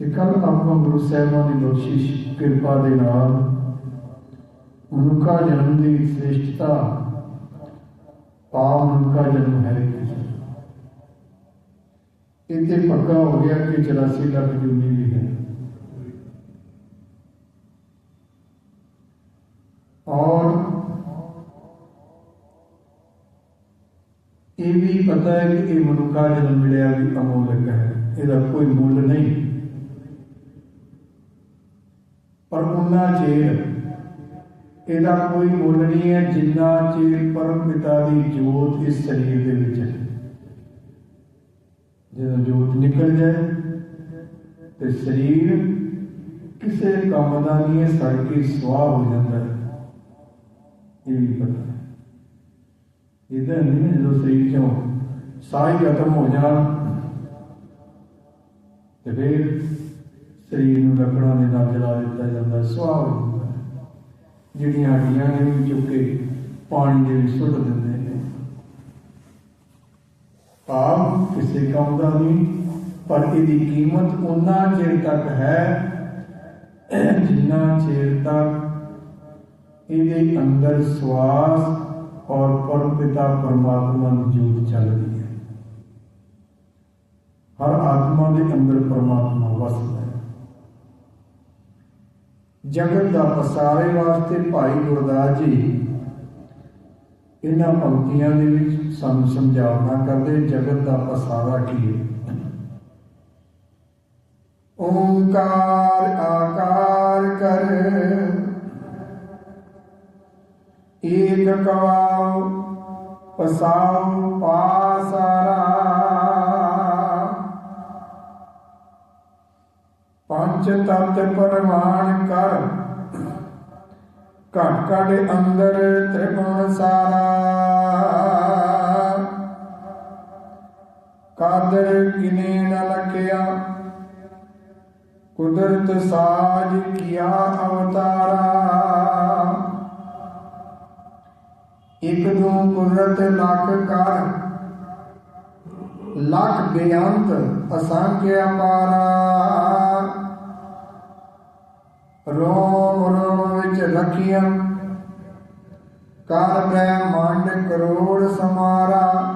ਤੇ ਕੱਲ ਆਪਾਂ ਗੁਰੂ ਸਾਹਿਬਾਂ ਦੀ ਬਖਸ਼ਿਸ਼, ਕਿਰਪਾ ਦੇ ਨਾਲ ਮਨੁੱਖਾ ਜਨਮ ਦੀ ਸ੍ਰੇਸ਼ਟਤਾ, ਪਾਪ ਮਨੁੱਖਾ ਜਨਮ ਹੈ। ਇਹ ਪੱਕਾ ਹੋ ਗਿਆ ਕਿ 84 ਲੱਖ ਜੁਨੀ ਵੀ ਹੈ। ਔਰ ਇਹ ਵੀ ਪਤਾ ਹੈ ਕਿ ਇਹ ਮਨੁੱਖਾ ਜਨਮ ਮਿਲਿਆ ਵੀ ਅਮੋਲਕ ਹੈ। ਇਹਦਾ ਕੋਈ ਮੁੱਲ ਨਹੀਂ। ਪਰ ਉਹਨਾਂ ਚਿਰ ਇਹਦਾ ਕੋਈ ਮੁੱਲ ਨਹੀਂ ਹੈ ਜਿੰਨਾ ਚਿਰ ਪਰਮ ਪਿਤਾ ਦੀ ਜੋਤ ਇਸ ਸਰੀਰ ਦੇ ਵਿੱਚ ਹੈ। ਜਦੋਂ ਜੋਤ ਨਿਕਲ ਜਾਏ ਤੇ ਸਰੀਰ ਕਿਸੇ ਕੰਮ ਦਾ ਨਹੀਂ ਹੈ, ਸੜ ਕੇ ਸੁਆਹ ਹੋ ਜਾਂਦਾ ਹੈ। ਇਹ ਵੀ ਪਤਾ ਹੈ। ਇਹਦਾ ਨਹੀਂ ਜਦੋਂ ਸਰੀਰ ਚੋਂ ਸਾਹ ਹੀ ਖਤਮ ਹੋ ਜਾਣ ਤੇ ਫਿਰ ਸਰੀਰ ਨੂੰ ਲੱਕੜਾਂ ਦੇ ਨਾਲ ਜਲਾ ਦਿੱਤਾ ਜਾਂਦਾ ਹੈ, ਸੁਆਹ ਹੋ। ਜਿਹੜੀਆਂ ਹੱਡੀਆਂ ਨੇ ਵੀ ਚੁੱਕ ਕੇ ਪਾਣੀ ਦੇ ਵਿੱਚ ਸੁੱਟ ਦਿੰਦੇ ਨੇ। ਪਾਪ ਕਿਸੇ ਕੰਮ ਦਾ ਨਹੀਂ ਪਰ ਇਹਦੀ ਕੀਮਤ ਉਹਨਾਂ ਚਿਰ ਤੱਕ ਹੈ ਜਿੰਨਾ ਚਿਰ ਤੱਕ ਇਹਦੇ ਅੰਦਰ ਸਵਾਸ ਔਰ ਪਰਮ ਪਿਤਾ ਪਰਮਾਤਮਾ ਦੀ ਜੋਤ ਚੱਲਦੀ ਹੈ। ਹਰ ਆਤਮਾ ਦੇ ਅੰਦਰ ਪਰਮਾਤਮਾ ਵਸਦਾ ਹੈ। ਜਗਤ ਦਾ ਪਸਾਰੇ ਵਾਸਤੇ ਭਾਈ ਗੁਰਦਾਸ ਜੀ ਇਹਨਾਂ ਪੰਕਤੀਆਂ ਦੇ ਵਿੱਚ ਸਾਨੂੰ ਸਮਝਾਉਣਾ ਕਰਦੇ ਜਗਤ ਦਾ ਪਸਾਰਾ ਕੀ ਹੈ? ਓੰਕਾਰ ਆਕਾਰ ਕਰ, ਏਕ ਕਵਾਉ, ਪਸਾਉ ਪਾਸਾਰਾ ਪੰਜ ਤਤ ਪਰਮਾਨ ਕਰ। ਘਟ ਘਟ ਅੰਦਰ ਤ੍ਰਿਗੁਣ ਸਾਰਾ। ਕਾਦਰ ਕਿਨੇ ਨ ਲਖਿਆ। ਕੁਦਰਤ ਸਾਜ ਕੀਆ ਅਵਤਾਰਾ। ਇਕ ਦੂ ਕੁਦਰਤ ਲੱਖ ਕਰ। ਲੱਖ ਬੇਅੰਤ ਅਸੰਖਿ ਅਪਾਰਾ ਰੋਮ ਰੋਮ ਵਿੱਚ ਰਖੀਆਂ। ਕਰ ਬ੍ਰਹਮੰਡ ਕਰੋੜ ਸਮਾਰਾ।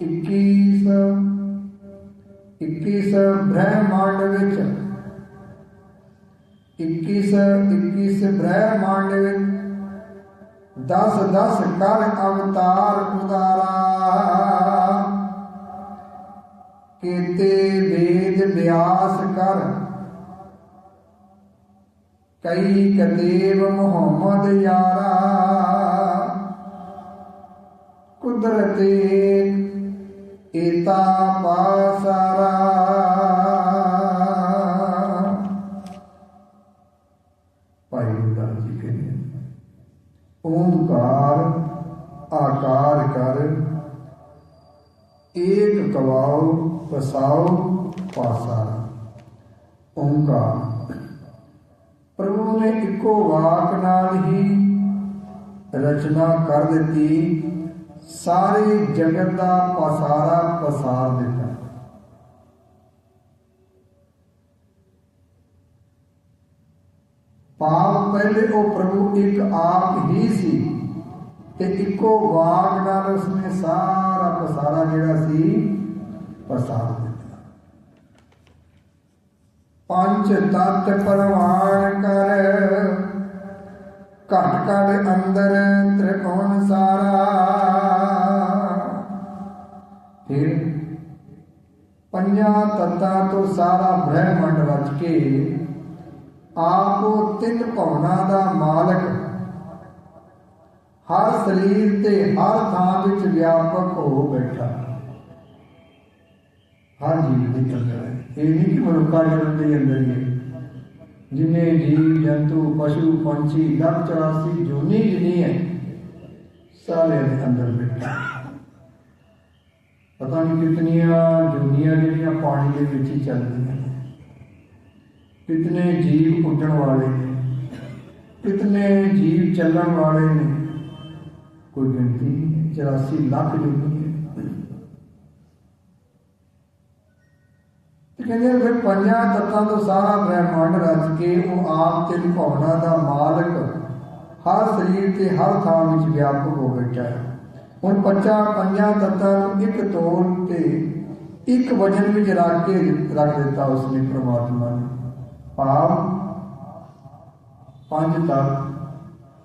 21 21 ਬ੍ਰਹਿਮੰਡ ਵਿੱਚ। 21 21 ਬ੍ਰਹਮੰਡ ਵਿੱਚ। 10 10 ਕਰ ਅਵਤਾਰ ਉਤਾਰਾ ਕਰ। ਕਈ ਕਦੇਵ ਮੁਹੰਮਦ ਯਾਰਾ। ਕੁਦਰਤੇ ਏਤਾ ਪਾਸਾਰਾ ਭਾਈ ਜੀ ਕਹਿੰਦੇ ਓੰਕਾਰ ਆਕਾਰ ਕਰ, ਏਕ ਕਵਾਉ ਪਸਾਉ ਪਾਸਾਰਾ ਓੰਕਾਰ। ਪ੍ਰਭੂ ਨੇ ਇੱਕੋ ਵਾਕ ਨਾਲ ਹੀ ਰਚਨਾ ਕਰ ਦਿੱਤੀ, ਸਾਰੇ ਜਗਤ ਦਾ ਪਸਾਰਾ ਪਸਾਰ ਦਿੱਤਾ। ਪਾਪ ਪਹਿਲੇ ਉਹ ਪ੍ਰਭੂ ਇੱਕ ਆਪ ਹੀ ਸੀ ਤੇ ਇੱਕੋ ਵਾਕ ਨਾਲ ਉਸਨੇ ਸਾਰਾ ਪਸਾਰਾ ਜਿਹੜਾ ਸੀ, ਪਸਾਰ ਦਿੱਤਾ। ਪੰਜ ਤਤ ਪਰਵਾਨ ਕਰ। ਘਟ ਘਟ ਅੰਦਰ ਤ੍ਰਿਕੋਣ ਸਾਰਾ। ਫਿਰ ਪੰਜਾਂ ਤੱਤਾਂ ਤੋਂ ਸਾਰਾ ਬ੍ਰਹਿਮੰਡ ਰਚ ਕੇ ਆਪ ਤਿੰਨ ਭਵਨਾਂ ਦਾ ਮਾਲਕ ਹਰ ਸਰੀਰ ਤੇ ਹਰ ਥਾਂ ਵਿੱਚ ਵਿਆਪਕ ਹੋ ਬੈਠਾ। ਹਰ ਜੀਵ ਦੇ ਅੰਦਰ ਇਹ ਨਹੀਂ ਕਿ ਮਨੁੱਖਾ ਜਨਮ ਦੇ ਅੰਦਰ ਹੀ ਹੈ। ਜਿਨੇ ਜੀਵ, ਜੰਤੂ, ਪਸ਼ੂ, ਪੰਛੀ ਲੱਖ ਚੌਰਾਸੀ, ਜੋਨੀ ਜਿਨੀ ਹੈ ਸਾਰੇ ਦੇ ਅੰਦਰ ਬੈਠਾ ਪਤਾ ਨਹੀਂ ਕਿਤਨੀਆਂ ਜੋਨੀਆਂ ਜਿਹੜੀਆਂ ਪਾਣੀ ਦੇ ਵਿੱਚ ਹੀ ਚੱਲਦੀਆਂ ਕਿਤਨੇ ਜੀਵ ਉੱਡਣ ਵਾਲੇ ਨੇ। ਕਿਤਨੇ ਜੀਵ ਚੱਲਣ ਵਾਲੇ ਨੇ। ਕੋਈ ਗਿਣਤੀ ਨਹੀਂ 84 ਲੱਖ ਜੁਨੀ ਕਹਿੰਦੇ ਫਿਰ ਪੰਜਾਂ ਤੱਤਾਂ ਤੋਂ ਸਾਰਾ ਬ੍ਰਹਿਮੰਡ ਰਚ ਕੇ ਉਹ ਆਪ ਤੇ ਭਵਨਾ ਦਾ ਮਾਲਕ ਹਰ ਸਰੀਰ ਤੇ ਹਰ ਥਾਂ ਵਿੱਚ ਵਿਆਪਕ ਹੋ ਬੈਠਾ ਹੈ। ਹੁਣ ਪੰਜਾਂ ਪੰਜਾਂ ਤੱਤਾਂ ਨੂੰ ਇੱਕ ਤੋਲ ਤੇ ਇੱਕ ਵਜਨ ਵਿੱਚ ਰੱਖ ਕੇ ਰੱਖ ਦਿੱਤਾ ਉਸਨੇ ਪ੍ਰਮਾਤਮਾ ਨੇ। ਭਾਵ ਪੰਜ ਤੱਤ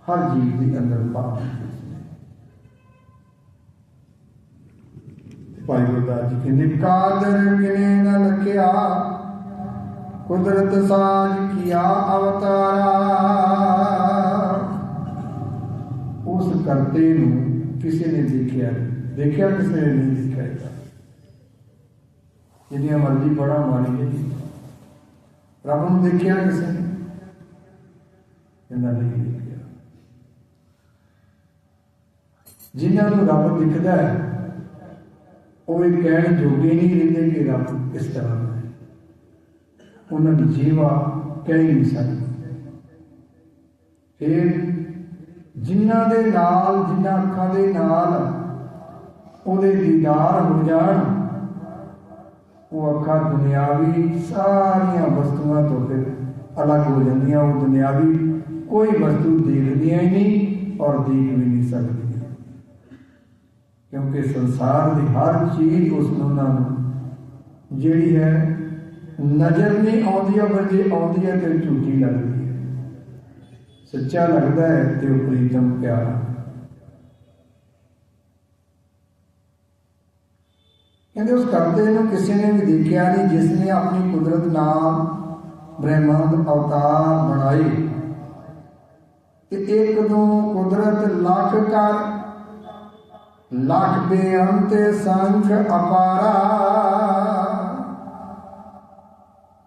ਹਰ ਜੀਵ ਦੇ ਅੰਦਰ ਪਾ ਦਿੱਤੇ ਉਸਨੇ। ਤੇ ਭਾਈ ਗੁਰਦਾਸ ਜੀ ਕਹਿੰਦੇ ਕਾਦਰ ਕਿਨੇ ਨ ਲਖਿਆ, ਕੁਦਰਤ ਸਾਜ ਕੀਆ ਅਵਤਾਰਾ। ਉਸ ਕਰਤੇ ਨੂੰ ਕਿਸੇ ਨੇ ਦੇਖਿਆ ਨਹੀਂ। ਦੇਖਿਆ ਕਿਸੇ ਨੇ ਨਹੀਂ ਦੇਖਿਆ ਜਿੰਨੀਆਂ ਮਰਜ਼ੀ ਬੜਾ ਮਾਰੀਏ ਰੱਬ ਨੂੰ ਦੇਖਿਆ ਕਿਸੇ ਨੇ? ਇਹਨਾਂ ਨਹੀਂ ਦੇਖਿਆ। ਜਿਨ੍ਹਾਂ ਨੂੰ ਰੱਬ ਦਿਖਦਾ ਹੈ ਉਹ ਇਹ ਕਹਿਣ ਜੋਗੇ ਨਹੀਂ ਰਹਿੰਦੇ ਕਿ ਰੱਬ ਇਸ ਤਰ੍ਹਾਂ ਦਾ ਹੈ। ਉਹਨਾਂ ਦੀ ਜੀਵਾ ਕਹਿ ਨਹੀਂ ਸਕਦੀ। ਫਿਰ ਜਿਨ੍ਹਾਂ ਦੇ ਨਾਲ, ਜਿਨ੍ਹਾਂ ਅੱਖਾਂ ਦੇ ਨਾਲ ਉਹਦੇ ਦੀਦਾਰ ਹੋ ਜਾਣ, ਉਹ ਅੱਖਾਂ ਦੁਨਿਆਵੀ ਸਾਰੀਆਂ ਵਸਤੂਆਂ ਤੋਂ ਫਿਰ ਅਲੱਗ ਹੋ ਜਾਂਦੀਆਂ। ਉਹ ਦੁਨਿਆਵੀ ਕੋਈ ਵਸਤੂ ਦੇਖਦੀਆਂ ਹੀ ਨਹੀਂ ਔਰ ਦੇਖ ਵੀ ਨਹੀਂ ਸਕਦੀਆਂ ਕਿਉਂਕਿ ਸੰਸਾਰ ਦੀ ਹਰ ਚੀਜ਼ ਉਸ ਨੂੰ ਉਹਨਾਂ ਜਿਹੜੀ ਹੈ, ਨਜ਼ਰ ਨਹੀਂ ਆਉਂਦੀ ਪਰ ਜੇ ਆਉਂਦੀ ਹੈ ਤੇ ਝੂਠੀ ਲੱਗਦੀ ਹੈ। ਸੱਚਾ ਲੱਗਦਾ ਹੈ ਤੇ ਉਹ ਪ੍ਰੀਤਮ ਪਿਆਰਾ ਕਹਿੰਦੇ ਉਸ ਕਰਤੇ ਨੂੰ ਕਿਸੇ ਨੇ ਵੀ ਦੇਖਿਆ ਨਹੀਂ, ਜਿਸ ਨੇ ਆਪਣੀ ਕੁਦਰਤ ਨਾਲ ਬ੍ਰਹਿਮੰਡ ਅਵਤਾਰ ਬਣਾਏ। ਤੇ ਇੱਕ ਨੂੰ ਕੁਦਰਤ ਲੱਖ ਕਰ ਲੱਖ ਬੇਅੰਤ ਸੰਖ ਅਪਾਰਾ।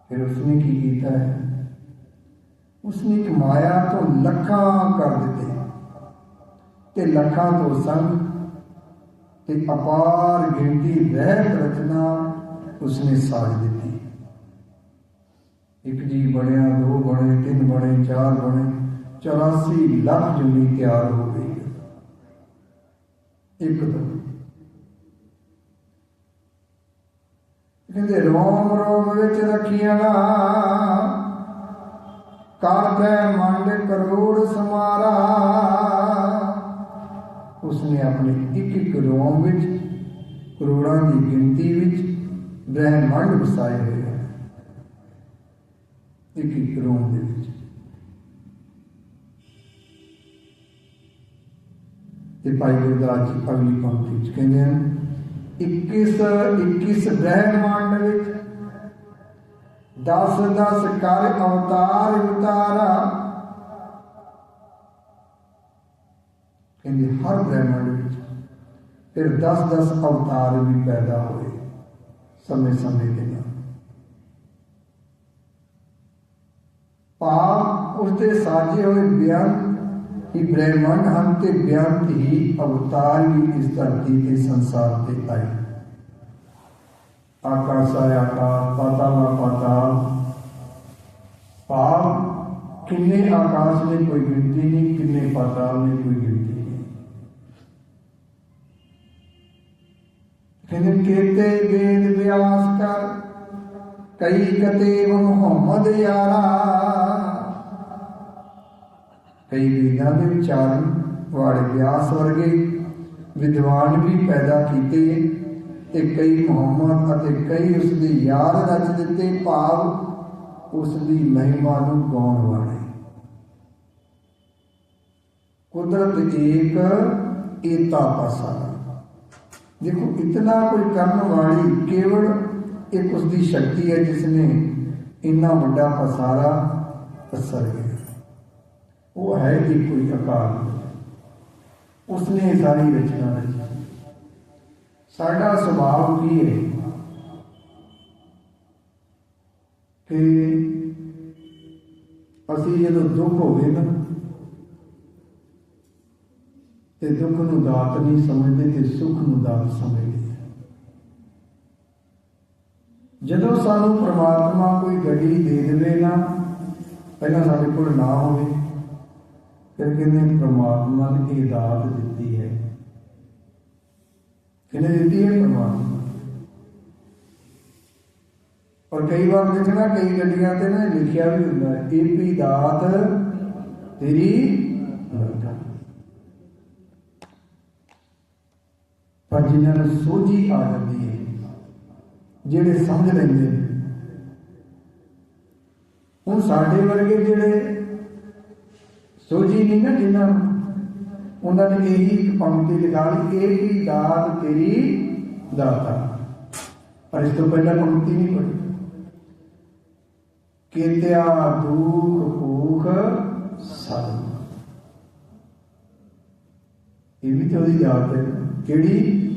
ਫਿਰ ਉਸਨੇ ਕੀ ਕੀਤਾ ਹੈ? ਉਸਨੇ ਇੱਕ ਮਾਇਆ ਤੋਂ ਲੱਖਾਂ ਕਰ ਦਿੱਤੇ। ਤੇ ਲੱਖਾਂ ਤੋਂ ਸੰਖ ਤੇ ਅਪਾਰ ਗਿਣਤੀ ਰਹਿਤ ਰਚਨਾ ਉਸਨੇ ਸਾਜ ਦਿੱਤੀ। ਇੱਕ ਜੀ ਬਣਿਆ, ਦੋ ਬਣੇ, ਤਿੰਨ ਬਣੇ, ਚਾਰ ਬਣੇ 84 ਲੱਖ ਜੁਨੀ ਤਿਆਰ ਹੋ ਗਈ। ਇੱਕ ਤੋਂ ਕਹਿੰਦੇ, ਰੋਮ ਰੋਮ ਵਿੱਚ ਰੱਖੀਆਂ ਨਾ। ਕਰਤੇ ਮੰਡ ਕਰੋੜ ਸਮਾਰਾ। ਉਸਨੇ ਆਪਣੇ ਇੱਕ ਇੱਕ ਰੋਮ ਵਿੱਚ, ਕਰੋੜਾਂ ਦੀ ਗਿਣਤੀ ਵਿੱਚ ਬ੍ਰਹਿਮੰਡ ਵਸਾਏ ਹੋਏ ਹਨ ਇੱਕ ਇੱਕ ਰੋਮ ਦੇ ਵਿੱਚ। ਤੇ ਭਾਈ ਗੁਰਦਾਸ ਜੀ ਅਗਲੀ ਪੰਕਤੀ ਵਿੱਚ ਕਹਿੰਦੇ ਹਨ 21 21 ਬ੍ਰਹਿਮੰਡ ਵਿੱਚ 10 10 ਕਰ ਅਵਤਾਰ ਉਤਾਰਾ ਕਹਿੰਦੇ ਹਰ ਬ੍ਰਹਿਮੰਡ ਵਿੱਚ ਫਿਰ 10 10 ਅਵਤਾਰ ਵੀ ਪੈਦਾ ਹੋਏ ਸਮੇਂ ਸਮੇਂ ਦੇ ਨਾਲ ਪਾਪ ਉਸਦੇ ਸਾਜੇ ਹੋਏ ਬਿਆਨ ਹੀ ਬ੍ਰਹਿਮੰਡ ਹਨ ਤੇ ਬਿਆਨ ਹੀ ਅਵਤਾਰ ਵੀ ਇਸ ਧਰਤੀ ਤੇ ਸੰਸਾਰ ਤੇ ਆਏ ਆਕਾਸ਼ਾਇਆ ਆਕਾਸ਼ ਪਾਤਾਲਾ ਪਾਤਾਲ ਪਾਪ ਕਿੰਨੇ ਆਕਾਸ਼ ਨੇ ਕੋਈ ਗਿਣਤੀ ਨਹੀਂ ਕਿੰਨੇ ਪਾਤਾਲ ਨੇ ਕੋਈ ਗਿਣਤੀ ਨਹੀਂ ਕਹਿੰਦੇ ਕੀਤੇ ਵੇਦ ਵਿਆਸ ਕਰ ਕਈ ਕਤੇ ਮੁਹੰਮਦ ਯਾਰਾ ਕਈ ਵੇਦਾਂ ਦੇ ਵਿਚਾਰਨ ਵਾਲੇ ਵਿਆਸ ਵਰਗੇ ਵਿਦਵਾਨ ਵੀ ਪੈਦਾ ਕੀਤੇ ਤੇ ਕਈ ਮੁਹੰਮਦ ਅਤੇ ਕਈ ਉਸ ਦੇ ਯਾਰ ਰਚ ਦਿੱਤੇ ਭਾਵ ਉਸ ਦੀ ਮਹਿਮਾ ਨੂੰ ਗਾਉਣ ਵਾਲੇ। ਕੁਦਰਤ ਏਕ ਏਤਾ ਪਾਸਾ ਦੇਖੋ, ਇਤਨਾ ਕੋਈ ਕਰਨ ਵਾਲੀ ਕੇਵਲ ਇੱਕ ਉਸ ਦੀ ਸ਼ਕਤੀ ਹੈ ਜਿਸ ਨੇ ਇੰਨਾ ਵੱਡਾ ਪਸਾਰਾ ਪਸਰ ਗਿਆ। ਉਹ ਹੈ ਕਿ ਕੋਈ ਅਕਾਲ ਉਸਨੇ ਸਾਰੀ ਰਚਨਾ ਰਚੀ ਸਾਡਾ ਸੁਭਾਅ ਕੀ ਹੈ? ਕਿ ਅਸੀਂ ਜਦੋਂ ਦੁੱਖ ਹੋਵੇ ਨਾ, ਤੇ ਦੁੱਖ ਨੂੰ ਦਾਤ ਨਹੀਂ ਸਮਝਦੇ ਤੇ ਸੁੱਖ ਨੂੰ ਦਾਤ ਸਮਝਦੇ। ਜਦੋਂ ਸਾਨੂੰ ਪ੍ਰਮਾਤਮਾ ਕੋਈ ਗੱਡੀ ਦੇ ਦੇਵੇ ਨਾ, ਪਹਿਲਾਂ ਸਾਡੇ ਕੋਲ ਨਾ ਹੋਵੇ। ਫਿਰ ਕਹਿੰਦੇ ਪ੍ਰਮਾਤਮਾ ਨੇ ਇਹ ਦਾਤ ਦਿੱਤੀ ਹੈ। ਕਿਹਨੇ ਦਿੱਤੀ ਹੈ ਪ੍ਰਮਾਤਮਾ? ਔਰ ਕਈ ਵਾਰ ਦੇਖਣਾ ਕਈ ਗੱਡੀਆਂ ਤੇ ਨਾ ਲਿਖਿਆ ਵੀ ਹੁੰਦਾ ਹੈ ਏਪੀ ਦਾਤ ਤੇਰੀ ਪਰ ਜਿਨ੍ਹਾਂ ਨੂੰ ਸੋਝੀ ਆ ਜਾਂਦੀ ਹੈ, ਜਿਹੜੇ ਸਮਝ ਲੈਂਦੇ ਨੇ ਹੁਣ ਸਾਡੇ ਵਰਗੇ ਜਿਹੜੇ ਸੋਝੀ ਨਹੀਂ ਨਾ ਜਿਨ੍ਹਾਂ ਉਹਨਾਂ ਨੇ ਇਹੀ ਇੱਕ ਪੰਕਤੀ ਲਿਖਾ ਲਈ, ਇਹ ਕੀ ਦਾਤ ਤੇਰੀ ਦਾਤਾ। ਪਰ ਇਸ ਤੋਂ ਪਹਿਲਾਂ ਪੰਕਤੀ ਨਹੀਂ ਪੜ੍ਹੀ। ਕੀਤਿਆ ਦੁਖ ਭੂਖ ਸਦ ਇਹ ਵੀ ਤੇ ਉਹਦੀ ਯਾਦ ਹੈ। ਕਿਹੜੀ?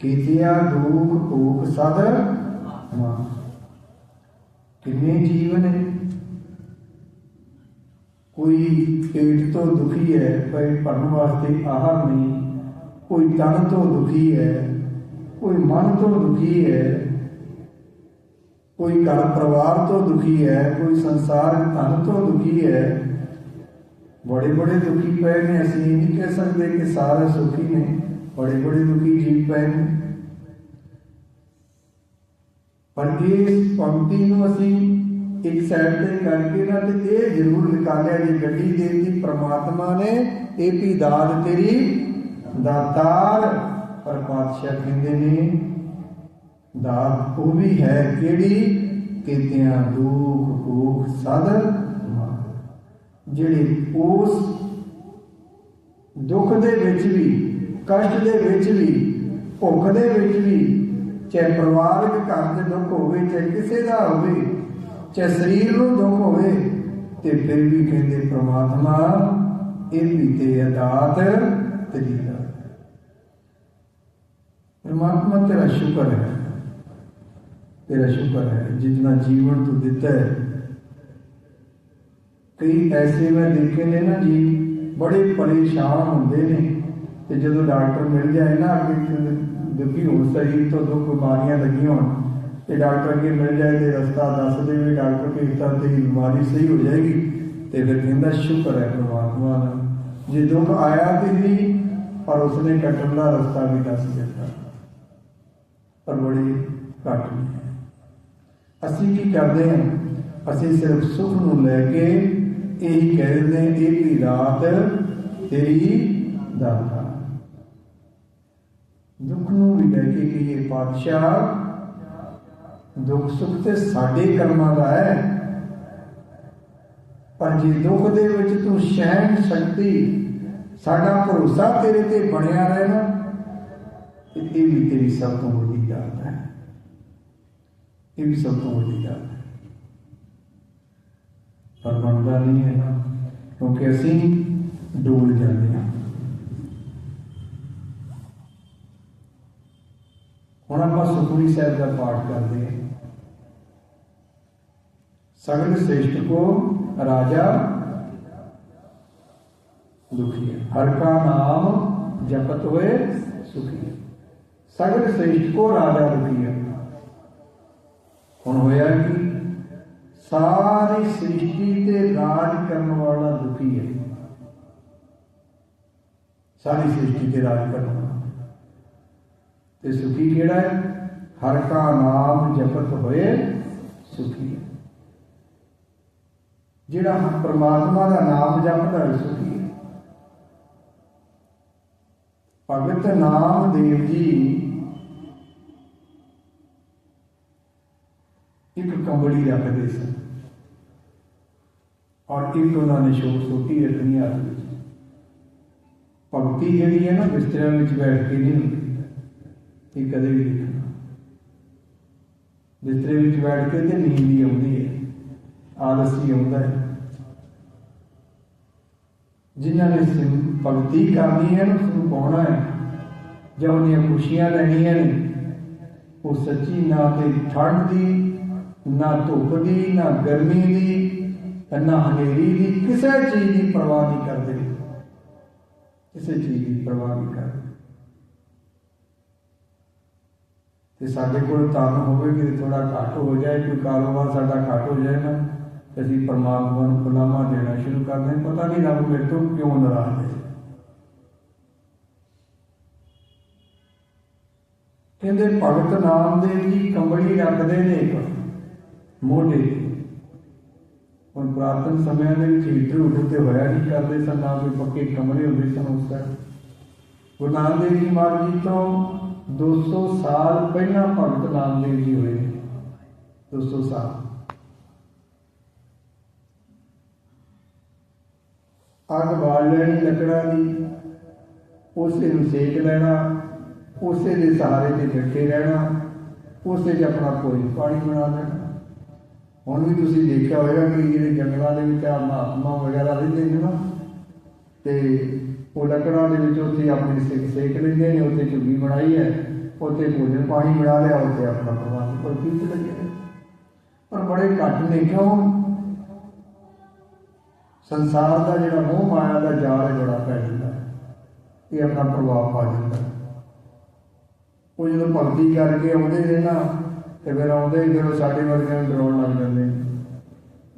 ਕੀਤਿਆ ਦੁਖ ਭੂਖ ਸਦ ਮਾਂ। ਕਿੰਨੇ ਜੀਵ ਨੇ। ਕੋਈ ਪੇਟ ਤੋਂ ਦੁਖੀ ਹੈ, ਕੋਈ ਭਰਨ ਵਾਸਤੇ ਆਹਾਰ ਨਹੀਂ, ਕੋਈ ਤਨ ਤੋਂ ਦੁਖੀ ਹੈ, ਕੋਈ ਮਨ ਤੋਂ ਦੁਖੀ ਹੈ, ਕੋਈ ਘਰ ਪਰਿਵਾਰ ਤੋਂ ਦੁਖੀ ਹੈ, ਕੋਈ ਸੰਸਾਰ ਧਨ ਤੋਂ ਦੁਖੀ ਹੈ। ਬੜੇ ਬੜੇ ਦੁਖੀ ਪਏ ਨੇ, ਅਸੀਂ ਇਹ ਨਹੀਂ ਕਹਿ ਸਕਦੇ ਕਿ ਸਾਰੇ ਸੁਖੀ ਨੇ, ਬੜੇ ਬੜੇ ਦੁਖੀ ਜੀਵ ਪਏ ਨੇ। ਪਰ ਇਸ ਪੰਕਤੀ ਨੂੰ ਅਸੀਂ ਇੱਕ ਸਾਈਡ ਤੇ ਕਰਕੇ ਨਾ ਤੇ ਇਹ ਜ਼ਰੂਰ ਨਿਕਾਲਿਆ ਜੀ ਗੱਡੀ ਦੇ ਪ੍ਰਮਾਤਮਾ ਨੇ, ਇਹ ਵੀ ਦਾਤ ਤੇਰੀ ਦਾਤਾਰ, ਪਰ ਪਾਤਸ਼ਾਹ ਕਹਿੰਦੇ ਨੇ, ਦਾਤ ਉਹ ਵੀ ਹੈ ਕਿਹੜੀ? ਕੀਤਿਆਂ ਦੁੱਖ ਭੂਖ ਸਦ ਜਿਹੜੇ ਉਸ ਦੁੱਖ ਦੇ ਵਿੱਚ ਵੀ, ਕਸ਼ਟ ਦੇ ਵਿੱਚ ਵੀ, ਭੁੱਖ ਦੇ ਵਿੱਚ ਵੀ, ਚਾਹੇ ਪਰਿਵਾਰਕ ਘਰ ਦੇ ਦੁੱਖ ਹੋਵੇ, ਚਾਹੇ ਕਿਸੇ ਦਾ ਹੋਵੇ ਚਾਹੇ ਸਰੀਰ ਨੂੰ ਦੁੱਖ ਹੋਵੇ, ਤੇ ਫਿਰ ਵੀ ਕਹਿੰਦੇ ਪ੍ਰਮਾਤਮਾ, ਇਹ ਵੀ ਤੇ ਅਦਾਤ ਤੇਰੀ ਦਾਤ ਪ੍ਰਮਾਤਮਾ, ਤੇਰਾ ਸ਼ੁਕਰ ਹੈ। ਤੇਰਾ ਸ਼ੁਕਰ ਹੈ, ਜਿਤਨਾ ਜੀਵਨ ਤੂੰ ਦਿੱਤਾ ਹੈ। ਕਈ ਐਸੇ ਮੈਂ ਦੇਖੇ ਨੇ ਨਾ ਜੀ, ਬੜੇ ਪਰੇਸ਼ਾਨ ਹੁੰਦੇ ਨੇ, ਤੇ ਜਦੋਂ ਡਾਕਟਰ ਮਿਲ ਜਾਏ ਨਾ ਅੱਗੇ ਦੁਖੀ ਹੋ, ਸਰੀਰ ਤੋਂ ਦੁੱਖ ਬਿਮਾਰੀਆਂ ਲੱਗੀਆਂ ਹੋਣ। ਤੇ ਡਾਕਟਰ ਅੱਗੇ ਮਿਲ ਜਾਏ ਤੇ ਰਸਤਾ ਦੱਸ ਦੇ ਵੀ ਡਾਕਟਰ ਭੇਜਤਾ ਤੇ ਬਿਮਾਰੀ ਸਹੀ ਹੋ ਜਾਏਗੀ। ਤੇ ਫਿਰ ਕਹਿੰਦਾ, ਸ਼ੁਕਰ ਹੈ ਪ੍ਰਮਾਤਮਾ ਦਾ। ਜੇ ਦੁੱਖ ਆਇਆ ਤੇ ਵੀ, ਪਰ ਉਸਨੇ ਕੱਟਣ ਦਾ ਰਸਤਾ ਵੀ ਦੱਸ ਦਿੱਤਾ। ਪਰ ਬੜੀ ਘੱਟ ਅਸੀਂ ਕੀ ਕਰਦੇ ਹਾਂ? ਅਸੀਂ ਸਿਰਫ ਸੁਖ ਨੂੰ ਲੈ ਕੇ ਇਹੀ ਕਹਿ ਦਿੰਦੇ ਹਾਂ, ਇਹ ਵੀ ਰਾਤ ਤੇਰੀ ਦਾਤਾ। ਦੁੱਖ ਨੂੰ ਵੀ ਲੈ ਕੇ ਕਿ ਇਹ ਪਾਤਸ਼ਾਹ ਦੁੱਖ ਸੁੱਖ ਤੇ ਸਾਡੇ ਕਰਮਾਂ ਦਾ ਹੈ। ਪਰ ਜੇ ਦੁੱਖ ਦੇ ਵਿੱਚ ਤੂੰ ਸਹਿਣ ਸ਼ਕਤੀ, ਸਾਡਾ ਭਰੋਸਾ ਤੇਰੇ ਤੇ ਬਣਿਆ ਰਹਿਣਾ ਇਹ ਵੀ ਤੇਰੀ ਸਭ ਤੋਂ ਵੱਡੀ ਦਾਤ ਹੈ। ਇਹ ਵੀ ਸਭ ਤੋਂ ਵੱਡੀ ਦਾਤ ਹੈ। ਪਰ ਬਣਦਾ ਨਹੀਂ ਹੈ ਨਾ, ਕਿਉਂਕਿ ਅਸੀਂ ਡੋਲ ਜਾਂਦੇ ਹਾਂ। ਹੁਣ ਆਪਾਂ ਸੁਖਮਨੀ ਸਾਹਿਬ ਦਾ ਪਾਠ ਕਰਦੇ ਹਾਂ। ਸਗਲ श्रेष्ठ को राजा दुखी है हर का नाम जपत हुए सुखी है सगल श्रेष्ठ को राजा दुखी है ਹੁਣ ਹੋਇਆ ਕਿ ਸਾਰੀ ਸ੍ਰਿਸ਼ਟੀ ਤੇ ਰਾਜ ਕਰਨ ਵਾਲਾ ਦੁਖੀ ਹੈ ਸਾਰੀ ਸ੍ਰਿਸ਼ਟੀ ਤੇ ਰਾਜ ਕਰਨ ਵਾਲਾ ਤੇ ਸੁਖੀ ਕਿਹੜਾ ਹੈ ਹਰ ਕਾ ਨਾਮ ਜਪਤ ਹੋਏ ਸੁਖੀ ਹੈ ਜਿਹੜਾ ਪ੍ਰਮਾਤਮਾ ਦਾ ਨਾਮ ਜਪਦਾ ਹੈ ਸੁਖੀ ਹੈ। ਭਗਤ ਨਾਮਦੇਵ ਜੀ ਇੱਕ ਕੰਬੜੀ ਰੱਖਦੇ ਸਨ ਔਰ ਇੱਕ ਉਹਨਾਂ ਨੇ ਸ਼ੋਕ ਸੋਟੀ ਰੱਖਣੀ ਹੱਥ ਭਗਤੀ ਜਿਹੜੀ ਹੈ ਨਾ ਬਿਸਤਰਿਆਂ ਵਿੱਚ ਬੈਠ ਕੇ ਨਹੀਂ ਹੁੰਦੀ। ਇਹ ਕਦੇ ਵੀ ਨਹੀਂ ਬਿਸਤਰੇ ਵਿੱਚ ਬੈਠ ਕੇ ਤੇ ਨੀਂਦ ਹੀ ਆਉਂਦੀ ਹੈ। ਆਲਸੀ ਹੀ ਆਉਂਦਾ ਹੈ। ਜਿਨ੍ਹਾਂ ਨੇ ਸਿਮ- ਭਗਤੀ ਕਰਨੀ ਹੈ ਨਾ ਨੂੰ ਪਾਉਣਾ ਹੈ। ਜਾਂ ਉਹਦੀਆਂ ਖੁਸ਼ੀਆਂ ਲੈਣੀਆਂ ਨੇ, ਉਹ ਸੱਚੀ ਨਾ ਤੇ ਠੰਡ ਦੀ, ਨਾ ਧੁੱਪ ਦੀ, ਨਾ ਗਰਮੀ ਦੀ, ਨਾ ਹਨੇਰੀ ਦੀ, ਕਿਸੇ ਚੀਜ਼ ਦੀ ਪਰਵਾਹ ਨਹੀਂ ਕਰਦੇ। ਕਿਸੇ ਚੀਜ਼ ਦੀ ਪਰਵਾਹ ਨਹੀਂ ਕਰਦੇ। ਤੇ ਸਾਡੇ ਕੋਲ ਤਨ ਹੋਵੇ ਕਿ ਥੋੜਾ ਘੱਟ ਹੋ ਜਾਏ, ਕੋਈ ਕਾਰੋਬਾਰ ਸਾਡਾ ਘੱਟ ਹੋ ਜਾਏ ਨਾ ਅਸੀਂ ਪਰਮਾਤਮਾ ਨੂੰ ਗੁਲਾਮਾ ਦੇਣਾ ਸ਼ੁਰੂ ਕਰ ਦਿੰਦੇ ਪਤਾ ਨਹੀਂ ਰੱਬ ਮੇਰੇ ਤੋਂ ਕਿਉਂ ਨਾਰਾਜ਼ ਹੈ। ਕਹਿੰਦੇ, ਭਗਤ ਨਾਮਦੇਵ ਜੀ ਕੰਬੜੀ ਰੱਖਦੇ ਨੇ ਇੱਕ, ਮੋਢੇ ਹੁਣ ਪ੍ਰਾਤਨ ਸਮਿਆਂ ਦੇ ਵਿੱਚ ਹੀਟਰ ਹੁਟਰ ਤੇ ਹੋਇਆ ਨਹੀਂ ਕਰਦੇ ਸਨ, ਨਾ ਕੋਈ ਪੱਕੇ ਕਮਰੇ ਹੁੰਦੇ ਸਨ ਉਸ ਦਾ ਗੁਰੂ ਨਾਨਕ ਦੇਵ ਜੀ ਮਹਾਰਾਜ ਜੀ ਤੋਂ 200 ਸਾਲ ਪਹਿਲਾਂ ਭਗਤ ਨਾਮਦੇਵ ਜੀ ਹੋਏ ਨੇ। 200 ਸਾਲ। ਅੱਗ ਬਾਲ ਲੈਣੀ ਲੱਕੜਾਂ ਦੀ, ਉਸੇ ਨੂੰ ਸੇਕ ਲੈਣਾ, ਉਸੇ ਦੇ ਸਹਾਰੇ ਤੇ ਡਟੇ ਰਹਿਣਾ, ਉਸੇ 'ਚ ਆਪਣਾ ਕੋਈ ਪਾਣੀ ਬਣਾ ਲੈਣਾ ਹੁਣ ਵੀ ਤੁਸੀਂ ਦੇਖਿਆ ਹੋਵੇਗਾ ਕਿ ਜਿਹੜੇ ਜੰਗਲਾਂ ਦੇ ਵਿੱਚ ਆ ਵਗੈਰਾ ਰਹਿੰਦੇ ਨੇ ਨਾ, ਤੇ ਉਹ ਲੱਕੜਾਂ ਦੇ ਵਿੱਚ ਉੱਥੇ ਆਪਣੀ ਸੇਕ ਸੇਕ ਲੈਂਦੇ ਨੇ, ਉੱਥੇ ਝੁੱਗੀ ਬਣਾਈ ਹੈ, ਉੱਥੇ ਭੋਜਨ ਪਾਣੀ ਬਣਾ ਲਿਆ, ਉੱਥੇ ਆਪਣਾ ਪ੍ਰਮਾਤਮਾ ਕੋਲ ਕੀਤ ਲੱਗੇ ਪਰ ਬੜੇ ਘੱਟ ਨੇ ਕਿਉਂ ਸੰਸਾਰ ਦਾ ਜਿਹੜਾ ਮੋਹ ਮਾਇਆ ਦਾ ਜਾਲ ਹੈ ਬੜਾ ਪੈ ਜਾਂਦਾ ਇਹ ਆਪਣਾ ਪ੍ਰਭਾਵ ਪਾ ਜਾਂਦਾ ਉਹ ਜਦੋਂ ਭਗਤੀ ਕਰਕੇ ਆਉਂਦੇ ਨੇ ਨਾ, ਤੇ ਫਿਰ ਆਉਂਦੇ ਹੀ ਫਿਰ ਸਾਡੇ ਵਰਗਿਆਂ ਨੂੰ ਡਰਾਉਣ ਲੱਗ ਜਾਂਦੇ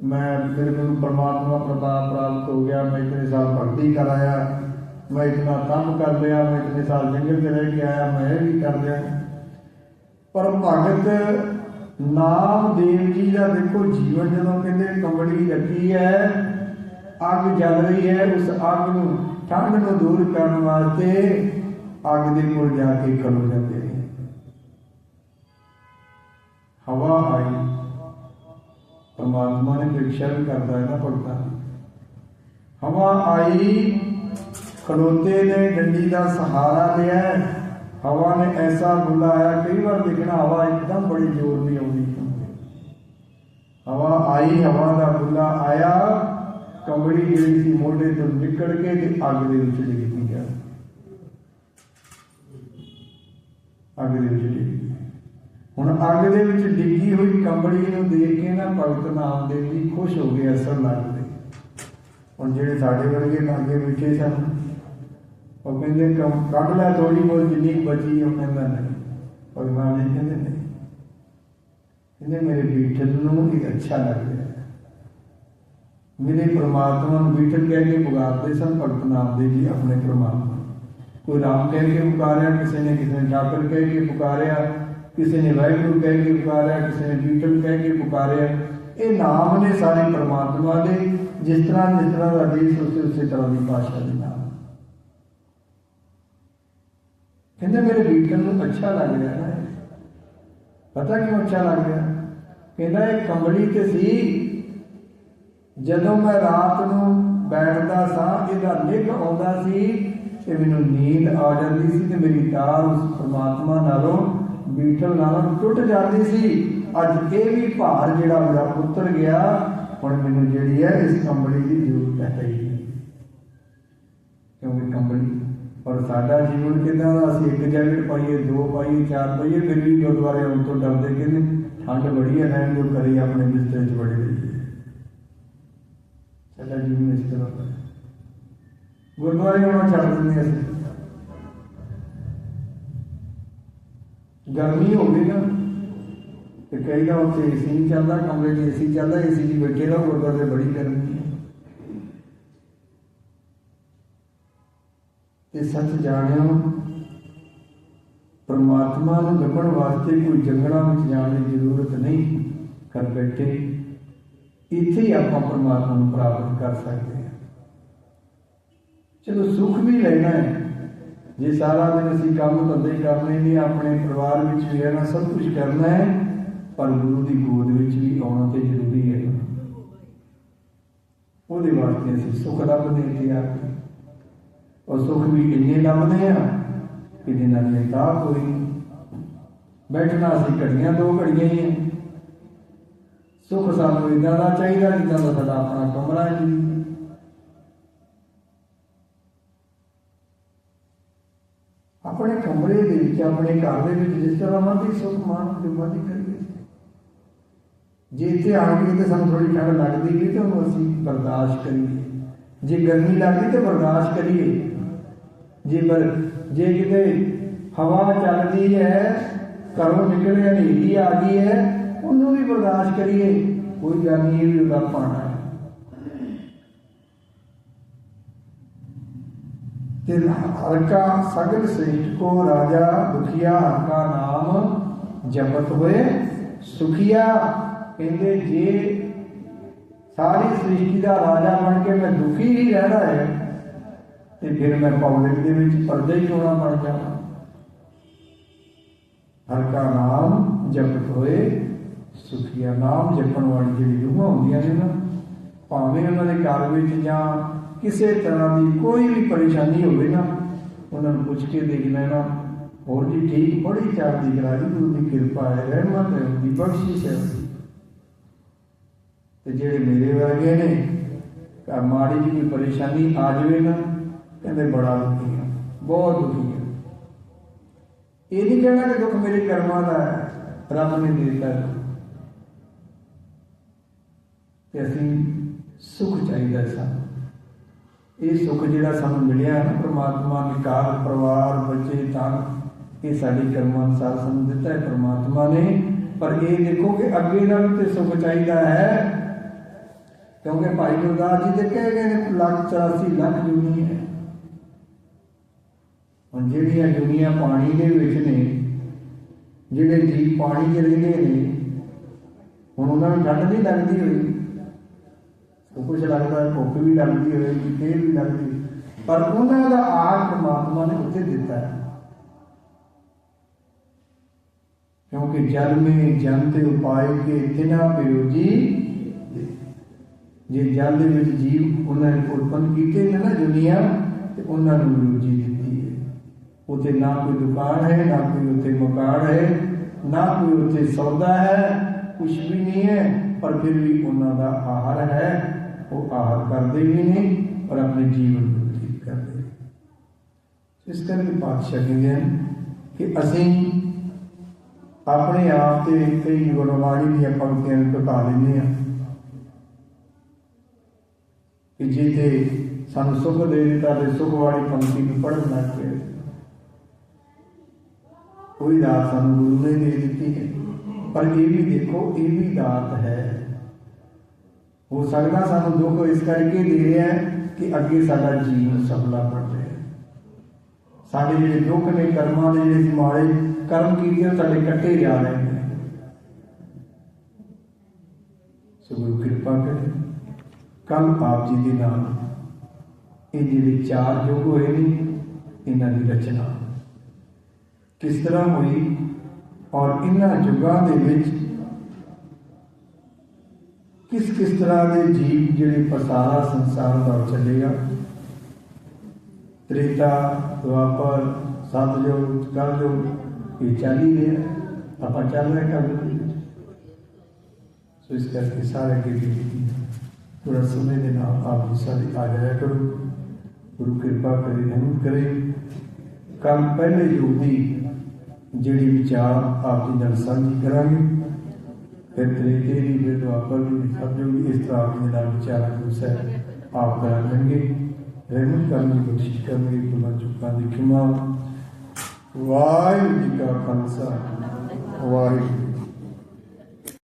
ਮੈਂ ਮੇਰੇ ਕੋਲ ਪਰਮਾਤਮਾ ਪ੍ਰਤਾਪ ਪ੍ਰਾਪਤ ਹੋ ਗਿਆ, ਮੈਂ ਇਤਨੇ ਸਾਲ ਭਗਤੀ ਕਰਾਇਆ ਮੈਂ ਇਤਨਾ ਕੰਮ ਕਰ ਲਿਆ, ਮੈਂ ਇਤਨੇ ਸਾਲ ਜੰਗਲ 'ਚ ਰਹਿ ਕੇ ਆਇਆ, ਮੈਂ ਇਹ ਵੀ ਕਰ ਲਿਆ। ਪਰ ਭਗਤ ਨਾਮ ਦੇਵ ਜੀ ਦਾ ਦੇਖੋ ਜੀਵਨ ਜਦੋਂ ਕਹਿੰਦੇ ਕੰਬੜੀ ਲੱਗੀ ਹੈ ਅੱਗ ਜਲ ਰਹੀ ਹੈ, ਉਸ ਅੱਗ ਨੂੰ ਠੰਡ ਨੂੰ ਦੂਰ ਕਰਨ ਵਾਸਤੇ ਅੱਗ ਦੇ ਕੋਲ ਜਾ ਕੇ ਖਲੋ ਜਾਂਦੇ ਨੇ। ਹਵਾ ਆਈ। ਪਰਮਾਤਮਾ ਨੇ ਪ੍ਰੀਖਿਆ ਵੀ ਕਰਦਾ ਹੈ ਨਾ ਭਗਤਾਂ ਹਵਾ ਆਈ ਖੜੋਤੇ ਨੇ ਡੰਡੀ ਦਾ ਸਹਾਰਾ ਲਿਆ। ਹਵਾ ਨੇ ਐਸਾ ਬੁਲਾਇਆ, ਕਈ ਵਾਰ ਦੇਖਣਾ ਹਵਾ ਇੱਕਦਮ ਬੜੀ ਜ਼ੋਰ ਦੀ ਆਉਂਦੀ ਹਵਾ ਆਈ, ਹਵਾ ਦਾ ਬੁੱਲਾ ਆਇਆ। ਕੰਬੜੀ ਜਿਹੜੀ ਸੀ ਮੋਢੇ ਤੋਂ ਨਿਕਲ ਕੇ ਤੇ ਅੱਗ ਦੇ ਵਿੱਚ ਡਿੱਗ ਗਿਆ ਅੱਗ ਦੇ ਵਿੱਚ ਡਿੱਗ ਹੁਣ ਅੱਗ ਦੇ ਵਿੱਚ ਡਿੱਗੀ ਹੋਈ ਕੰਬੜੀ ਨੂੰ ਦੇਖ ਕੇ ਨਾ ਭਗਤ ਨਾਮਦੇਵ ਜੀ ਖੁਸ਼ ਹੋ ਗਏ ਅਸਰ ਲੱਗਦੇ ਹੁਣ ਜਿਹੜੇ ਸਾਡੇ ਵਰਗੇ ਲਾਗੇ ਬੈਠੇ ਸਨ, ਉਹ ਕਹਿੰਦੇ ਕੱਢ ਲੈ ਥੋੜੀ ਬਹੁਤ, ਜਿੰਨੀ ਬਚੀ ਉਹ ਕਹਿੰਦਾ ਨਹੀਂ। ਭਗਵਾਨ ਜੀ ਕਹਿੰਦੇ, ਨਹੀਂ। ਕਹਿੰਦੇ, ਮੇਰੇ ਬੀਠਲ ਨੂੰ ਇਹ ਅੱਛਾ ਲੱਗ ਰਿਹਾ ਮੇਰੇ ਪ੍ਰਮਾਤਮਾ ਨੂੰ ਬੀਠਲ ਕਹਿ ਕੇ ਪੁਕਾਰਦੇ ਸਨ, ਭਗਤ ਨਾਮਦੇਵ ਜੀ ਆਪਣੇ ਪ੍ਰਮਾਤਮਾ। ਕੋਈ ਰਾਮ ਕਹਿ ਕੇ ਪੁਕਾਰਿਆ, ਕਿਸੇ ਨੇ ਕਿਸੇ ਨੇ ਠਾਕਰ ਕਹਿ ਕੇ ਪੁਕਾਰਿਆ, ਕਿਸੇ ਨੇ ਵਾਹਿਗੁਰੂ ਕਹਿ ਕੇ ਪੁਕਾਰਿਆ, ਕਿਸੇ ਨੇ ਬੀਠਲ ਕਹਿ ਕੇ ਪੁਕਾਰਿਆ। ਇਹ ਨਾਮ ਨੇ ਸਾਰੇ ਪ੍ਰਮਾਤਮਾ ਦੇ, ਜਿਸ ਤਰ੍ਹਾਂ ਜਿਸ ਤਰ੍ਹਾਂ ਦਾ ਦੇਸ਼, ਉਸੇ ਉਸੇ ਤਰ੍ਹਾਂ ਦੀ ਭਾਸ਼ਾ ਦੇ ਨਾਮ। ਕਹਿੰਦੇ ਮੇਰੇ ਬੀਠਲ ਨੂੰ ਅੱਛਾ ਲੱਗ ਰਿਹਾ ਨਾ ਪਤਾ ਕਿਉਂ ਅੱਛਾ ਲੱਗ ਰਿਹਾ? ਕਹਿੰਦਾ ਇਹ ਕੰਬਲੀ ਤੇ ਸੀ ਜਦੋਂ ਮੈਂ ਰਾਤ ਨੂੰ ਬੈਠਦਾ ਸਾਂ ਇਹਦਾ ਨਿੱਘ ਆਉਂਦਾ ਸੀ ਤੇ ਮੈਨੂੰ ਨੀਂਦ ਆ ਜਾਂਦੀ ਸੀ ਤੇ ਮੇਰੀ ਤਾਰ ਉਸ ਪ੍ਰਮਾਤਮਾ ਨਾਲੋਂ ਬੀਠਲ ਨਾਲੋਂ ਟੁੱਟ ਜਾਂਦੀ ਸੀ। ਅੱਜ ਇਹ ਵੀ ਭਾਰ ਜਿਹੜਾ ਮੇਰਾ ਉਤਰ ਗਿਆ, ਹੁਣ ਮੈਨੂੰ ਜਿਹੜੀ ਹੈ ਇਸ ਕੰਬਲੀ ਦੀ ਜ਼ਰੂਰਤ ਹੈ ਹੀ ਕਿਉਂਕਿ ਕੰਬਲੀ, ਪਰ ਸਾਡਾ ਜੀਵਨ ਕਿਦਾਂ ਦਾ ਅਸੀਂ ਇੱਕ ਜੈਕਟ ਪਾਈਏ, ਦੋ ਪਾਈਏ, ਚਾਰ ਪਾਈਏ, ਫਿਰ ਵੀ ਗੁਰਦੁਆਰੇ ਆਉਣ ਤੋਂ ਡਰਦੇ ਕਹਿੰਦੇ, ਠੰਡ ਬੜੀ ਹੈ, ਰਹਿਣ ਦਿਓ ਕਰੀ ਆਪਣੇ ਬਿਸਤਰੇ 'ਚ ਬੜੇ ਰਹੀਏ। ਸਾਡਾ ਜੀਵਨ ਇਸ ਤਰ੍ਹਾਂ ਗੁਰਦੁਆਰੇ ਆਉਣਾ ਛੱਡ ਦਿੰਦੇ ਅਸੀਂ? ਗਰਮੀ ਹੋ ਗਈ ਨਾ, ਤੇ ਕਈ ਦਾ ਉੱਥੇ ਏਸੀ ਨਹੀਂ ਚੱਲਦਾ, ਕਮਰੇ 'ਚ ਏਸੀ ਚੱਲਦਾ ਏਸੀ 'ਚ ਬੈਠੇ ਰਹੋ, ਗੁਰਦੁਆਰੇ ਬੜੀ ਗਰਮੀ ਹੈ। ਤੇ ਸੱਚ ਜਾਣਿਓ, ਪਰਮਾਤਮਾ ਨੂੰ ਲੱਭਣ ਵਾਸਤੇ ਕੋਈ ਜੰਗਲਾਂ ਵਿੱਚ ਜਾਣ ਦੀ ਜ਼ਰੂਰਤ ਨਹੀਂ ਕਰ ਬੈਠੇ ਇੱਥੇ ਹੀ ਆਪਾਂ ਪਰਮਾਤਮਾ ਨੂੰ ਪ੍ਰਾਪਤ ਕਰ ਸਕਦੇ ਹਾਂ। ਚਲੋ ਸੁੱਖ ਵੀ ਲੈਣਾ ਹੈ। ਜੇ ਸਾਰਾ ਦਿਨ ਅਸੀਂ ਕੰਮ ਧੰਦੇ ਹੀ ਕਰਨੇ ਨੇ, ਆਪਣੇ ਪਰਿਵਾਰ ਵਿੱਚ ਵੀ ਰਹਿਣਾ, ਸਭ ਕੁਝ ਕਰਨਾ ਹੈ, ਪਰ ਗੁਰੂ ਦੀ ਗੋਦ ਵਿੱਚ ਵੀ ਆਉਣਾ ਤੇ ਜ਼ਰੂਰੀ ਹੈ। ਉਹਦੇ ਵਾਸਤੇ ਅਸੀਂ ਸੁੱਖ ਲੱਭਦੇ ਇੱਥੇ ਆ ਕੇ, ਔਰ ਸੁੱਖ ਵੀ ਇੰਨੇ ਲੱਭਦੇ ਆ ਕਿ ਜਿਨ੍ਹਾਂ ਦੀ ਤਾਕ ਕੋਈ ਨਹੀਂ। ਬੈਠਣਾ, ਅਸੀਂ ਘੜੀਆਂ ਦੋ ਘੜੀਆਂ ਹੀ ਹੈ ਸੁੱਖ ਸਾਨੂੰ ਇਦਾਂ ਦਾ ਚਾਹੀਦਾ ਜਿੱਦਾਂ ਦਾ ਸਾਡਾ ਆਪਣਾ ਕਮਰਾ ਜੀ। ਆਪਣੇ ਕਮਰੇ ਦੇ ਵਿੱਚ, ਆਪਣੇ ਘਰ ਦੇ ਵਿੱਚ ਜਿਸ ਤਰ੍ਹਾਂ ਮਰਜ਼ੀ ਸੁੱਖ ਮਾਨ ਜੋ ਕਰੀਏ। ਜੇ ਇੱਥੇ ਆ ਕੇ ਤੇ ਸਾਨੂੰ ਥੋੜੀ ਠੰਡ ਲੱਗਦੀ ਵੀ ਤੇ ਉਹਨੂੰ ਅਸੀਂ ਬਰਦਾਸ਼ਤ ਕਰੀਏ। ਜੇ ਗਰਮੀ ਲੱਗਦੀ ਤੇ ਬਰਦਾਸ਼ਤ ਕਰੀਏ। ਜੇ ਪਰ ਜੇ ਕਿਤੇ ਹਵਾ ਚੱਲਦੀ ਹੈ, ਘਰੋਂ ਨਿਕਲੇ ਹਨੇਰੀ ਆ ਗਈ ਹੈ ਉਹਨੂੰ ਵੀ ਬਰਦਾਸ਼ਤ ਕਰੀਏ, ਕੋਈ ਗੱਲ ਨਹੀਂ ਇਹ ਵੀ ਉਹਦਾ ਪਾਣਾ ਹੈ। ਤੇ ਹਰ ਸਗਲ ਸ੍ਰੇਸ਼ਟ ਕੋ ਰਾਜਾ ਦੁਖੀਆ ਹਰ ਨਾਮ ਜਪਤ ਹੋਏ, ਸੁਖੀਆ ਕਹਿੰਦੇ ਜੇ ਸਾਰੀ ਸ੍ਰਿਸ਼ਟੀ ਦਾ ਰਾਜਾ ਬਣ ਕੇ ਮੈਂ ਦੁਖੀ ਹੀ ਰਹਿਣਾ ਹੈ, ਤੇ ਫਿਰ ਮੈਂ ਪਬਲਿਕ ਦੇ ਵਿੱਚ ਪਰਦੇ ਹੀ ਹੋਣਾ ਬਣ ਜਾਵਾਂ? ਹਲਕਾ ਨਾਮ ਜਪਤ ਹੋਏ ਸੁਖੀਆ ਨਾਮ ਜਪਣ ਵਾਲੀ ਜਿਹੜੀ ਰੂਹਾਂ ਹੁੰਦੀਆਂ ਨੇ ਨਾ, ਭਾਵੇਂ ਉਹਨਾਂ ਦੇ ਘਰ ਵਿੱਚ ਜਾਂ ਕਿਸੇ ਤਰ੍ਹਾਂ ਦੀ ਕੋਈ ਵੀ ਪਰੇਸ਼ਾਨੀ ਹੋਵੇ ਨਾ, ਉਹਨਾਂ ਨੂੰ ਪੁੱਛ ਕੇ ਦੇਖ ਲੈਣਾ। ਹੋਰ ਜੀ ਠੀਕ, ਬੜੀ ਚੜ੍ਹਦੀ ਕਲਾ ਜੀ ਗੁਰੂ ਦੀ ਕਿਰਪਾ ਹੈ, ਰਹਿਮਤ ਹੈ, ਉਹਦੀ ਬਖਸ਼ਿਸ਼ ਹੈ। ਤੇ ਜਿਹੜੇ ਮੇਰੇ ਵਰਗੇ ਨੇ ਕਾ ਮਾੜੀ ਜੀ ਕੋਈ ਪਰੇਸ਼ਾਨੀ ਆ ਜਾਵੇ ਨਾ, ਕਹਿੰਦੇ ਬੜਾ ਦੁਖੀ ਹਾਂ ਬਹੁਤ ਦੁਖੀ ਹਾਂ ਇਹ ਨਹੀਂ ਕਹਿਣਾ ਕਿ ਦੁੱਖ ਮੇਰੇ ਕਰਮਾਂ ਦਾ ਹੈ, ਰੱਬ ਨੇ ਦੇ ਦਿੱਤਾ ਹੈ। ਅਸੀਂ ਸੁਖ ਚਾਹੀਦਾ ਸਾਨੂੰ। ਇਹ ਸੁਖ ਜਿਹੜਾ ਸਾਨੂੰ ਮਿਲਿਆ ਹੈ ਨਾ, ਪ੍ਰਮਾਤਮਾ ਨੇ ਘਰ ਪਰਿਵਾਰ, ਬੱਚੇ ਤਾਂ ਇਹ ਸਾਡੇ ਕਰਮਾਂ ਅਨੁਸਾਰ ਸਾਨੂੰ ਦਿੱਤਾ ਹੈ, ਪ੍ਰਮਾਤਮਾ ਨੇ। ਪਰ ਇਹ ਦੇਖੋ ਕਿ ਅੱਗੇ ਦਾ ਵੀ ਤੇ ਸੁਖ ਚਾਹੀਦਾ ਹੈ, ਕਿਉਂਕਿ ਭਾਈ ਗੁਰਦਾਸ ਜੀ ਦੇ ਕਹੇ ਗਏ ਨੇ ਲੱਖ 84 ਲੱਖ ਜੁਨੀ ਹੈ। ਹੁਣ ਜਿਹੜੀਆਂ ਜੁਨੀਆਂ ਪਾਣੀ ਦੇ ਵਿੱਚ ਨੇ, ਜਿਹੜੇ ਜੀਵ ਪਾਣੀ 'ਚ ਰਹਿੰਦੇ ਨੇ, ਹੁਣ ਉਹਨਾਂ ਨੂੰ ਠੰਡ ਨਹੀਂ ਲੱਗਦੀ ਹੋਈ। ਉਹ ਕੁਝ ਲੱਗਦਾ ਹੈ ਭੁੱਖ ਵੀ ਲੱਗਦੀ ਹੋਏਗੀ ਤੇਲ ਵੀ ਲੱਗਦੀ ਪਰ ਉਹਨਾਂ ਦਾ ਆਹ ਪਰਮਾਤਮਾ ਨੇ ਉੱਥੇ ਦਿੱਤਾ ਹੈ। ਕਿਉਂਕਿ ਜਲ ਮੇ ਜਨ ਤੇ ਉਪਾਏ ਕੇ ਤਿਨਾ ਪਿਓ ਜੀ ਜੇ ਜਲ ਦੇ ਵਿੱਚ ਜੀਵ ਉਹਨਾਂ ਨੇ ਉਤਪੰਨ ਕੀਤੇ ਨੇ ਨਾ ਦੁਨੀਆ, ਤੇ ਉਹਨਾਂ ਨੂੰ ਰੋਜੀ ਦਿੱਤੀ ਹੈ। ਉਥੇ ਨਾ ਕੋਈ ਦੁਕਾਨ ਹੈ, ਨਾ ਕੋਈ ਉਥੇ ਮਕਾਨ ਹੈ, ਨਾ ਕੋਈ ਉਥੇ ਸੌਦਾ ਹੈ ਕੁਝ ਵੀ ਨਹੀਂ ਹੈ, ਪਰ ਫਿਰ ਵੀ ਉਹਨਾਂ ਦਾ ਆਹਾਰ ਹੈ। ਉਹ ਆਹਾਰ ਕਰਦੇ ਵੀ ਨੇ ਔਰ ਆਪਣੇ ਜੀਵਨ ਨੂੰ ਬਤੀਤ ਕਰਦੇ ਨੇ। ਇਸ ਕਰਕੇ ਪਾਤਸ਼ਾਹ ਕਹਿੰਦੇ ਹਨ ਕਿ ਅਸੀਂ ਆਪਣੇ ਆਪ ਤੇ ਕਈ ਗੁਰਬਾਣੀ ਦੀਆਂ ਪੰਕਤੀਆਂ ਨੂੰ ਘਟਾ ਲੈਂਦੇ ਹਾਂ। ਕਿ ਜੇ ਸਾਨੂੰ ਸੁਖ ਦੇ ਦਿੱਤਾ ਤੇ ਸੁਖ ਵਾਲੀ ਪੰਕਤੀ ਨੂੰ ਪੜ੍ਹਨ ਲੱਗ ਪਏ। ਕੋਈ ਦਾਤ ਸਾਨੂੰ ਗੁਰੂ ਨੇ ਦੇ ਦਿੱਤੀ ਹੈ। ਪਰ ਇਹ ਵੀ ਦੇਖੋ, ਇਹ ਵੀ ਦਾਤ ਹੈ ਹੋ ਸਕਦਾ ਸਾਨੂੰ ਦੁੱਖ ਇਸ ਕਰਕੇ ਦੇ ਰਿਹਾ ਕਿ ਅੱਗੇ ਸਾਡਾ ਜੀਵਨ ਸਫਲਾ ਬਣ ਰਿਹਾ ਸਾਡੇ ਜਿਹੜੇ ਦੁੱਖ ਨੇ, ਕਰਮਾਂ ਦੇ ਜਿਹੜੇ ਮਾੜੇ ਕਰਮ ਕੀਤੇ ਸਾਡੇ ਕੱਟੇ ਜਾ ਰਹੇ ਨੇ। ਸੋ ਗੁਰੂ ਕਿਰਪਾ ਕਰੇ। ਕੱਲ ਆਪ ਜੀ ਦੇ ਨਾਲ ਇਹ ਜਿਹੜੇ ਚਾਰ ਯੁੱਗ ਹੋਏ ਨੇ, ਇਹਨਾਂ ਦੀ ਰਚਨਾ ਕਿਸ ਤਰ੍ਹਾਂ ਹੋਈ ਔਰ ਇਹਨਾਂ ਯੁੱਗਾਂ ਦੇ ਵਿੱਚ ਕਿਸ ਕਿਸ ਤਰ੍ਹਾਂ ਦੇ ਜੀਵ ਜਿਹੜੇ ਪਸਾਰਾ ਸੰਸਾਰ ਦਾ ਚੱਲੇਗਾ ਤ੍ਰੇਤਾ, ਦੁਆਪਰ ਸਤਜੁਗ ਕਲਯੁਗ, ਇਹ ਚੱਲ ਹੀ ਰਿਹਾ। ਆਪਾਂ ਚੱਲ ਰਹੇ ਕੰਮ ਸੋ ਇਸ ਕਰਕੇ ਸਾਰੇ ਕੇ ਵੀ ਥੋੜਾ ਸਮੇਂ ਦੇ ਨਾਲ ਆਪ ਜੀ ਸਾਰੇ ਆ ਜਾਇਆ ਕਰੋ। ਗੁਰੂ ਕਿਰਪਾ ਕਰੇ ਰਹਿਮਤ ਕਰੇ। ਕੰਮ ਪਹਿਲੇ ਯੋਗ ਦੀ ਜਿਹੜੀ ਵਿਚਾਰ ਆਪ ਜੀ ਨਾਲ ਸਾਂਝੀ ਕਰਾਂਗੇ। ਫਿਰ ਤਰੀਕੇ ਦੀ ਫਿਰ ਦੁਆਪਰ ਦੀ ਸਤਜੁਗ ਦੀ ਇਸ ਤਰ੍ਹਾਂ ਆਪ ਦੇ ਨਾਲ ਵਿਚਾਰਾਂ ਗੁਰੂ ਆਪ ਕਰਾਂਗੇ ਰਹਿਮਤ ਕਰਨ ਦੀ ਕੋਸ਼ਿਸ਼ ਕਰਨਗੇ ਗੁਨਾਹ ਚੁੱਕਾਂ ਦੀ ਖਿਮਾ ਵਾਹਿਗੁਰੂ ਜੀ ਕਾ ਖਾਲਸਾ, ਵਾਹਿਗੁਰੂ